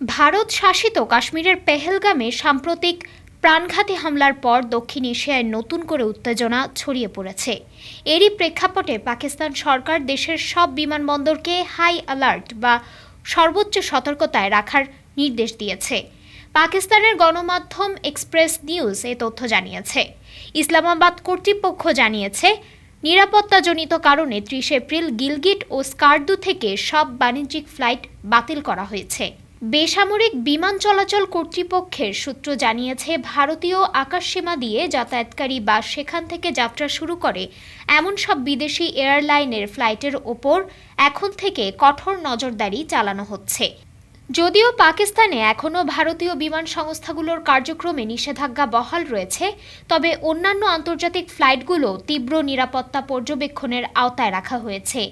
ভারত শাসিত কাশ্মীরের পেহেলগামে সাম্প্রতিক প্রাণঘাতী হামলার পর দক্ষিণ এশিয়ায় নতুন করে উত্তেজনা ছড়িয়ে পড়েছে। এরই প্রেক্ষাপটে পাকিস্তান সরকার দেশের সব বিমানবন্দরকে হাই অ্যালার্ট বা সর্বোচ্চ সতর্কতায় রাখার নির্দেশ দিয়েছে। পাকিস্তানের গণমাধ্যম এক্সপ্রেস নিউজ এ তথ্য জানিয়েছে। ইসলামাবাদ কর্তৃপক্ষ জানিয়েছে, নিরাপত্তাজনিত কারণে ত্রিশ এপ্রিল গিলগিট ও স্কার্দু থেকে সব বাণিজ্যিক ফ্লাইট বাতিল করা হয়েছে। বেসামরিক বিমান চলাচল কর্তৃপক্ষের সূত্র জানিয়েছে, ভারতীয় আকাশসীমা দিয়ে যাতায়াতকারী বা সেখান থেকে যাত্রা শুরু করে। এমন সব বিদেশি এয়ারলাইনের ফ্লাইটের ওপর এখন থেকে কঠোর নজরদারি চালানো হচ্ছে। যদিও পাকিস্তানে এখনও ভারতীয় বিমান সংস্থাগুলোর কার্যক্রমে নিষেধাজ্ঞা বহাল রয়েছে, তবে অন্যান্য আন্তর্জাতিক ফ্লাইটগুলো তীব্র নিরাপত্তা পর্যবেক্ষণের আওতায় রাখা হয়েছে।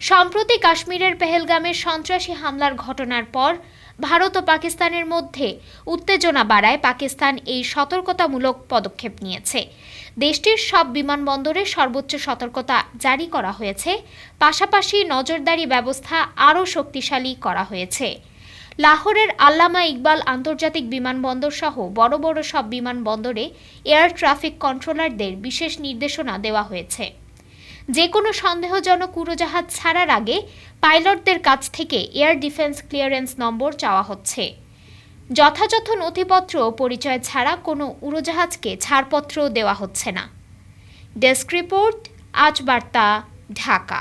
সম্প্রতি কাশ্মীরের পেহেলগামের সন্ত্রাসী হামলার ঘটনার পর, ভারত ও পাকিস্তানের মধ্যে উত্তেজনা বাড়ায় পাকিস্তান এই সতর্কতামূলক পদক্ষেপ নিয়েছে। দেশটির সব বিমানবন্দরে সর্বোচ্চ সতর্কতা জারি করা হয়েছে, পাশাপাশি নজরদারি ব্যবস্থা আরও শক্তিশালী করা হয়েছে। লাহোরের আল্লামা ইকবাল আন্তর্জাতিক বিমানবন্দর সহ বড় বড় সব বিমানবন্দরে এয়ার ট্রাফিক কন্ট্রোলারদের বিশেষ নির্দেশনা দেওয়া হয়েছে। যে কোনো সন্দেহজনক উড়োজাহাজ ছাড়ার আগে পাইলটদের কাছ থেকে এয়ার ডিফেন্স ক্লিয়ারেন্স নম্বর চাওয়া হচ্ছে। যথাযথ নথিপত্র ও পরিচয় ছাড়া কোনো উড়োজাহাজকে ছাড়পত্র দেওয়া হচ্ছে না। ডেস্ক রিপোর্ট, আজ বার্তা, ঢাকা।